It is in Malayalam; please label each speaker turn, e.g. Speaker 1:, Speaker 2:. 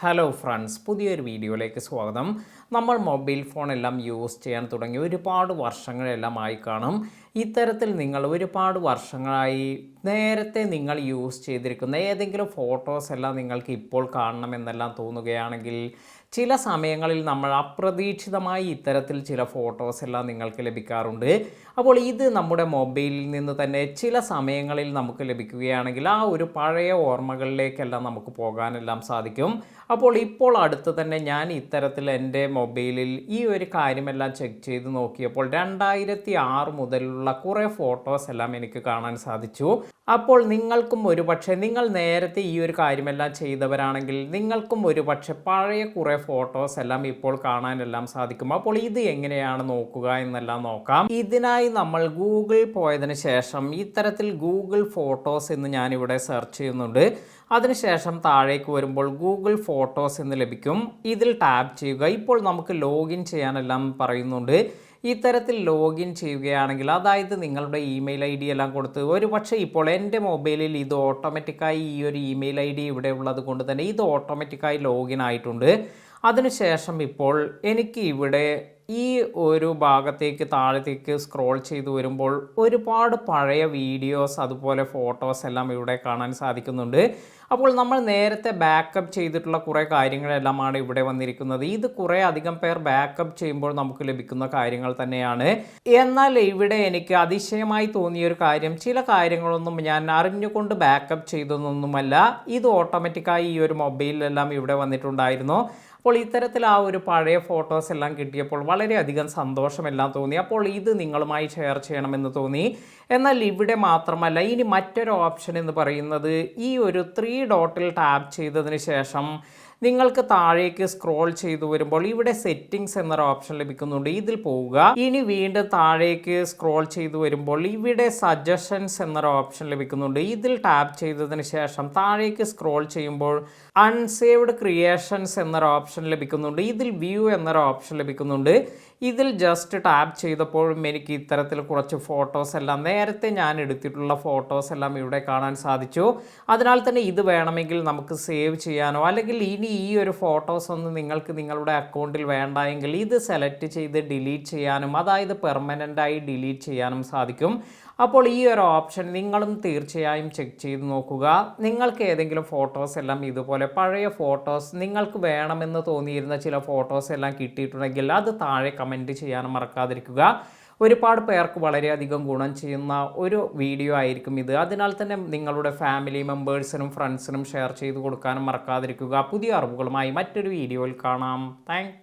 Speaker 1: ഹലോ ഫ്രണ്ട്സ് പുതിയൊരു വീഡിയോയിലേക്ക് സ്വാഗതം. നമ്മൾ മൊബൈൽ ഫോണെല്ലാം യൂസ് ചെയ്യാൻ തുടങ്ങി ഒരുപാട് വർഷങ്ങളെല്ലാം ആയി കാണും. ഇത്തരത്തിൽ നിങ്ങൾ ഒരുപാട് വർഷങ്ങളായി നേരത്തെ നിങ്ങൾ യൂസ് ചെയ്തിരിക്കുന്ന ഏതെങ്കിലും ഫോട്ടോസ് എല്ലാം നിങ്ങൾക്ക് ഇപ്പോൾ കാണണമെന്നെല്ലാം തോന്നുകയാണെങ്കിൽ ചില സമയങ്ങളിൽ നമ്മൾ അപ്രതീക്ഷിതമായി ഇത്തരത്തിൽ ചില ഫോട്ടോസ് എല്ലാം നിങ്ങൾക്ക് ലഭിക്കാറുണ്ട്. അപ്പോൾ ഇത് നമ്മുടെ മൊബൈലിൽ നിന്ന് തന്നെ ചില സമയങ്ങളിൽ നമുക്ക് ലഭിക്കുകയാണെങ്കിൽ ആ ഒരു പഴയ ഓർമ്മകളിലേക്കെല്ലാം നമുക്ക് പോകാനെല്ലാം സാധിക്കും. അപ്പോൾ ഇപ്പോൾ അടുത്ത് തന്നെ ഞാൻ ഇത്തരത്തിൽ എന്റെ മൊബൈലിൽ ഈ ഒരു കാര്യമെല്ലാം ചെക്ക് ചെയ്ത് നോക്കിയപ്പോൾ രണ്ടായിരത്തി ആറ് മുതലുള്ള കുറേ ഫോട്ടോസ് എല്ലാം എനിക്ക് കാണാൻ സാധിച്ചു. അപ്പോൾ നിങ്ങൾക്കും ഒരുപക്ഷെ നിങ്ങൾ നേരത്തെ ഈ ഒരു കാര്യമെല്ലാം ചെയ്തവരാണെങ്കിൽ നിങ്ങൾക്കും ഒരുപക്ഷെ പഴയ കുറേ ഫോട്ടോസ് എല്ലാം ഇപ്പോൾ കാണാനെല്ലാം സാധിക്കും. അപ്പോൾ ഇത് എങ്ങനെയാണ് നോക്കുക എന്നെല്ലാം നോക്കാം. ഇതിനായി നമ്മൾ ഗൂഗിൾ പോയതിന് ശേഷം ഇത്തരത്തിൽ ഗൂഗിൾ ഫോട്ടോസ് എന്ന് ഞാനിവിടെ സെർച്ച് ചെയ്യുന്നുണ്ട്. അതിനുശേഷം താഴേക്ക് വരുമ്പോൾ ഗൂഗിൾ ഫോട്ടോസ് എന്ന് ലഭിക്കും. ഇതിൽ ടാപ്പ് ചെയ്യുക. ഇപ്പോൾ നമുക്ക് ലോഗിൻ ചെയ്യാനെല്ലാം പറയുന്നുണ്ട്. ഇത്തരത്തിൽ ലോഗിൻ ചെയ്യുകയാണെങ്കിൽ അതായത് നിങ്ങളുടെ ഇമെയിൽ ഐ ഡി എല്ലാം കൊടുത്ത് ഒരു പക്ഷേ ഇപ്പോൾ എന്റെ മൊബൈലിൽ ഇത് ഓട്ടോമാറ്റിക്കായി ഈ ഒരു ഇമെയിൽ ഐ ഡി ഇവിടെ ഉള്ളത് കൊണ്ട് തന്നെ ഇത് ഓട്ടോമാറ്റിക്കായി ലോഗിൻ ആയിട്ടുണ്ട്. അതിനുശേഷം ഇപ്പോൾ എനിക്ക് ഇവിടെ ഈ ഒരു ഭാഗത്തേക്ക് താഴത്തേക്ക് സ്ക്രോൾ ചെയ്തു വരുമ്പോൾ ഒരുപാട് പഴയ വീഡിയോസ് അതുപോലെ ഫോട്ടോസ് എല്ലാം ഇവിടെ കാണാൻ സാധിക്കുന്നുണ്ട്. അപ്പോൾ നമ്മൾ നേരത്തെ ബാക്കപ്പ് ചെയ്തിട്ടുള്ള കുറേ കാര്യങ്ങളെല്ലാമാണ് ഇവിടെ വന്നിരിക്കുന്നത്. ഇത് കുറേ അധികം പേർ ബാക്കപ്പ് ചെയ്യുമ്പോൾ നമുക്ക് ലഭിക്കുന്ന കാര്യങ്ങൾ തന്നെയാണ്. എന്നാൽ ഇവിടെ എനിക്ക് അതിശയമായി തോന്നിയ ഒരു കാര്യം ചില കാര്യങ്ങളൊന്നും ഞാൻ അറിഞ്ഞുകൊണ്ട് ബാക്കപ്പ് ചെയ്തതൊന്നുമല്ല. ഇത് ഓട്ടോമാറ്റിക്കായി ഈ ഒരു മൊബൈലിലെല്ലാം ഇവിടെ വന്നിട്ടുണ്ടായിരുന്നു. അപ്പോൾ ഇത്തരത്തിൽ ആ ഒരു പഴയ ഫോട്ടോസ് എല്ലാം കിട്ടിയപ്പോൾ വളരെയധികം സന്തോഷമെല്ലാം തോന്നി. അപ്പോൾ ഇത് നിങ്ങളുമായി ഷെയർ ചെയ്യണമെന്ന് തോന്നി. എന്നാൽ ഇവിടെ മാത്രമല്ല ഇനി മറ്റൊരു ഓപ്ഷൻ എന്ന് പറയുന്നത് ഈ ഒരു ത്രീ ഡോട്ടിൽ ടാപ്പ് ചെയ്തതിന് ശേഷം നിങ്ങൾക്ക് താഴേക്ക് സ്ക്രോൾ ചെയ്തു വരുമ്പോൾ ഇവിടെ സെറ്റിംഗ്സ് എന്നൊരു ഓപ്ഷൻ ലഭിക്കുന്നുണ്ട്. ഇതിൽ പോവുക. ഇനി വീണ്ടും താഴേക്ക് സ്ക്രോൾ ചെയ്തു വരുമ്പോൾ ഇവിടെ സജഷൻസ് എന്നൊരു ഓപ്ഷൻ ലഭിക്കുന്നുണ്ട്. ഇതിൽ ടാപ്പ് ചെയ്തതിന് ശേഷം താഴേക്ക് സ്ക്രോൾ ചെയ്യുമ്പോൾ അൺസേവ്ഡ് ക്രിയേഷൻസ് എന്നൊരു ഓപ്ഷൻ ലഭിക്കുന്നുണ്ട്. ഇതിൽ വ്യൂ എന്നൊരു ഓപ്ഷൻ ലഭിക്കുന്നുണ്ട്. ഇതിൽ ജസ്റ്റ് ടാപ്പ് ചെയ്തപ്പോഴും എനിക്ക് ഇത്തരത്തിൽ കുറച്ച് ഫോട്ടോസ് എല്ലാം നേരത്തെ ഞാൻ എടുത്തിട്ടുള്ള ഫോട്ടോസ് എല്ലാം ഇവിടെ കാണാൻ സാധിച്ചു. അതിനാൽ തന്നെ ഇത് വേണമെങ്കിൽ നമുക്ക് സേവ് ചെയ്യാനോ അല്ലെങ്കിൽ ഇനി ഈ ഒരു ഫോട്ടോസ് ഒന്നും നിങ്ങൾക്ക് നിങ്ങളുടെ അക്കൗണ്ടിൽ വേണ്ട എങ്കിൽ ഇത് സെലക്ട് ചെയ്ത് ഡിലീറ്റ് ചെയ്യാനും അതായത് പെർമനന്റായി ഡിലീറ്റ് ചെയ്യാനും സാധിക്കും. അപ്പോൾ ഈ ഒരു ഓപ്ഷൻ നിങ്ങളും തീർച്ചയായും ചെക്ക് ചെയ്ത് നോക്കുക. നിങ്ങൾക്ക് ഏതെങ്കിലും ഫോട്ടോസ് എല്ലാം ഇതുപോലെ പഴയ ഫോട്ടോസ് നിങ്ങൾക്ക് വേണമെന്ന് തോന്നിയിരുന്ന ചില ഫോട്ടോസ് എല്ലാം കിട്ടിയിട്ടുണ്ടെങ്കിൽ അത് താഴെ കമന്റ് ചെയ്യാനും മറക്കാതിരിക്കുക. ഒരുപാട് പേർക്ക് വളരെയധികം ഗുണം ചെയ്യുന്ന ഒരു വീഡിയോ ആയിരിക്കും ഇത്. അതിനാൽ തന്നെ നിങ്ങളുടെ ഫാമിലി മെമ്പേഴ്സിനും ഫ്രണ്ട്സിനും ഷെയർ ചെയ്ത് കൊടുക്കാനും മറക്കാതിരിക്കുക. പുതിയ അറിവുകളുമായി മറ്റൊരു വീഡിയോയിൽ കാണാം. താങ്ക്